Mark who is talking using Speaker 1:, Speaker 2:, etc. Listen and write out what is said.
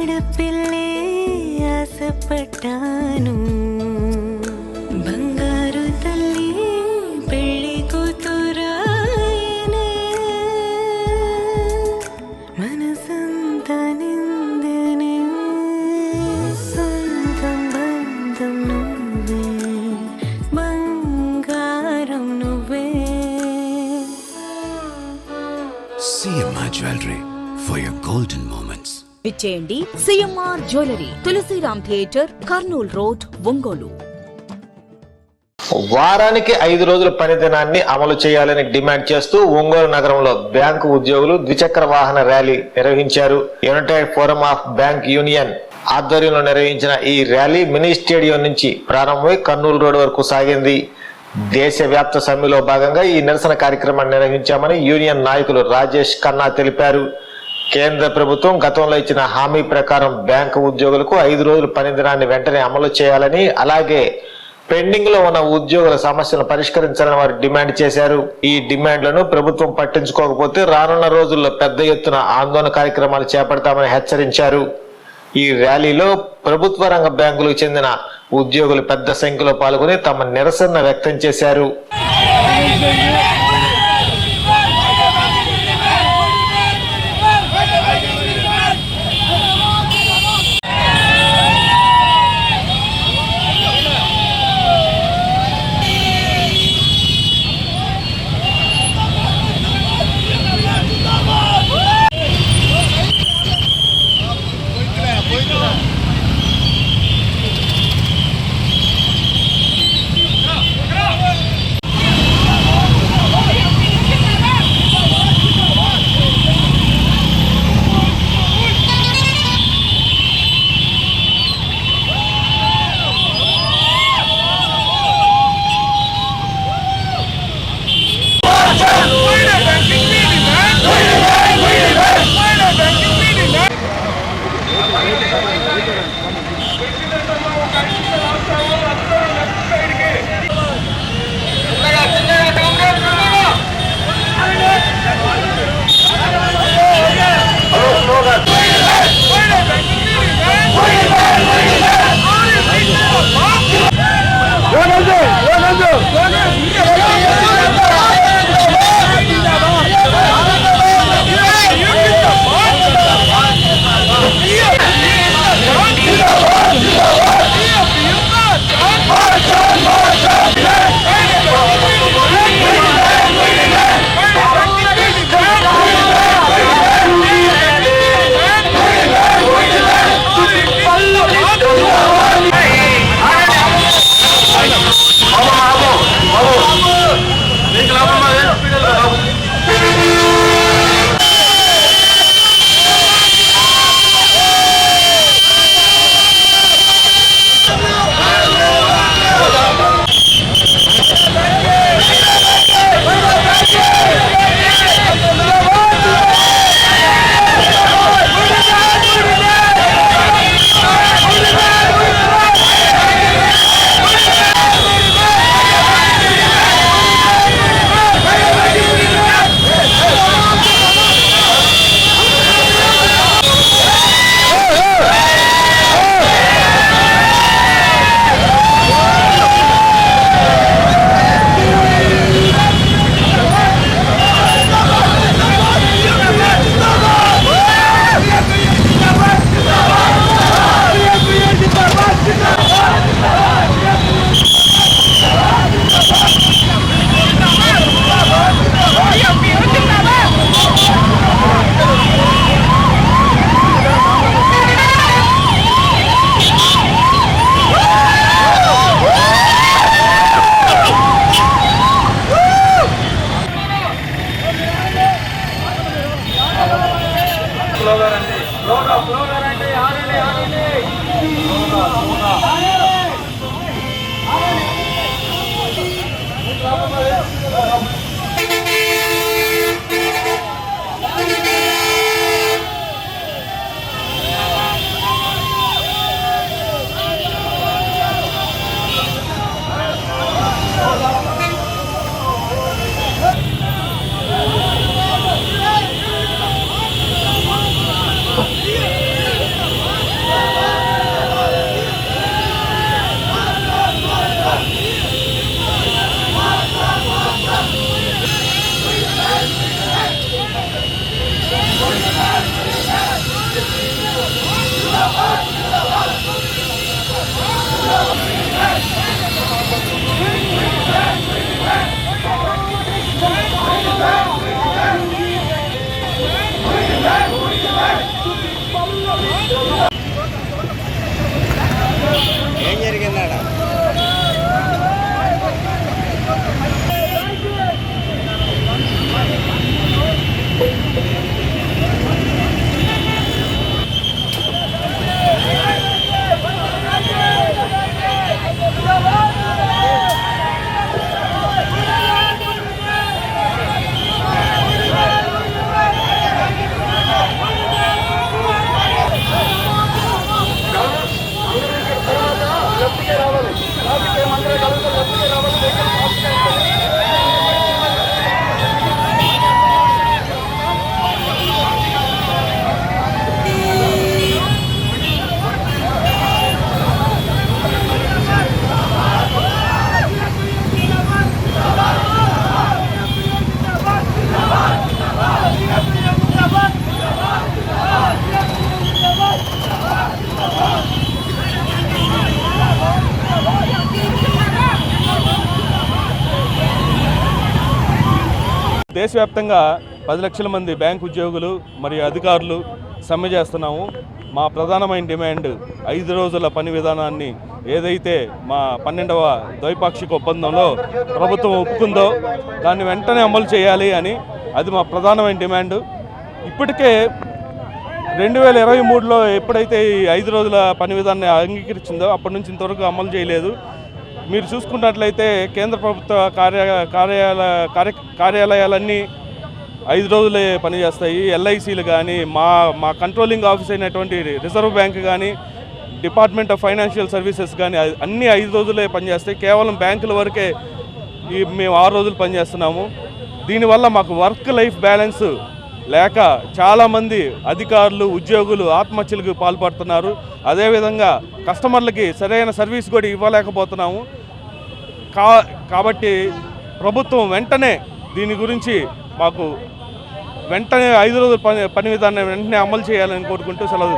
Speaker 1: ఆడపిల్లే ఆశపడ్డాను బంగారు తల్లి పెళ్లి కూతురాయనే మనసంతా నిందనే సొంతం బంధం నువ్వే బంగారం నువ్వే
Speaker 2: CMR Jewelry for your golden moments.
Speaker 3: విచ్చేయండి CMR jewellery Tulasiram theatre Kurnool road Ongole.
Speaker 4: వారానికి ఐదు రోజుల పని దినాన్ని అమలు చేయాలని డిమాండ్ చేస్తూ ఒంగోలు నగరంలో బ్యాంకు ఉద్యోగులు ద్విచక్ర వాహన ర్యాలీ నిర్వహించారు. United forum of bank union ఆధ్వర్యంలో నిర్వహించిన ఈ ర్యాలీ మినీ స్టేడియం నుంచి ప్రారంభమై కర్నూలు రోడ్ వరకు సాగింది. దేశవ్యాప్త సమ్మెలో భాగంగా ఈ నిరసన కార్యక్రమాన్ని నిర్వహించామని యూనియన్ నాయకులు రాజేష్ ఖన్నా తెలిపారు. కేంద్ర ప్రభుత్వం గతంలో ఇచ్చిన హామీ ప్రకారం బ్యాంకు ఉద్యోగులకు ఐదు రోజుల పని దినాన్ని వెంటనే అమలు చేయాలని అలాగే పెండింగ్లో ఉన్న ఉద్యోగుల సమస్యలను పరిష్కరించాలని వారు డిమాండ్ చేశారు. ఈ డిమాండ్లను ప్రభుత్వం పట్టించుకోకపోతే రానున్న రోజుల్లో పెద్ద ఎత్తున ఆందోళన కార్యక్రమాలు చేపడతామని హెచ్చరించారు. ఈ ర్యాలీలో ప్రభుత్వ రంగ బ్యాంకులకు చెందిన ఉద్యోగులు పెద్ద సంఖ్యలో పాల్గొని తమ నిరసన వ్యక్తం చేశారు.
Speaker 5: থেকে
Speaker 6: దేశవ్యాప్తంగా పది లక్షల మంది బ్యాంక్ ఉద్యోగులు మరియు అధికారులు సమ్మె చేస్తున్నాము. మా ప్రధానమైన డిమాండ్ ఐదు రోజుల పని విధానాన్ని ఏదైతే మా పన్నెండవ ద్వైపాక్షిక ఒప్పందంలో ప్రభుత్వం ఒప్పుకుందో దాన్ని వెంటనే అమలు చేయాలి అని అది మా ప్రధానమైన డిమాండ్. ఇప్పటికే రెండు వేల ఇరవై మూడులో ఎప్పుడైతే ఈ ఐదు రోజుల పని విధానాన్ని అంగీకరించిందో అప్పటి నుంచి ఇంతవరకు అమలు చేయలేదు. మీరు చూసుకున్నట్లయితే కేంద్ర ప్రభుత్వ కార్య కార్యాలయ కార్య కార్యాలయాలన్నీ ఐదు రోజులే పనిచేస్తాయి. ఎల్ఐసీలు కానీ మా మా కంట్రోలింగ్ ఆఫీస్ అయినటువంటి రిజర్వ్ బ్యాంక్ కానీ డిపార్ట్మెంట్ ఆఫ్ ఫైనాన్షియల్ సర్వీసెస్ కానీ అన్ని అన్నీ ఐదు రోజులే పనిచేస్తాయి. కేవలం బ్యాంకుల వరకే ఈ మేము ఆరు రోజులు పనిచేస్తున్నాము. దీనివల్ల మాకు వర్క్ లైఫ్ బ్యాలెన్స్ లేక చాలామంది అధికారులు ఉద్యోగులు ఆత్మహత్యలకు పాల్పడుతున్నారు. అదేవిధంగా కస్టమర్లకి సరైన సర్వీస్ కూడా ఇవ్వలేకపోతున్నాము. కా కాబట్టి ప్రభుత్వం వెంటనే దీని గురించి మాకు వెంటనే ఐదు రోజుల పని పని విధానం వెంటనే అమలు చేయాలని కోరుకుంటూ సెలవు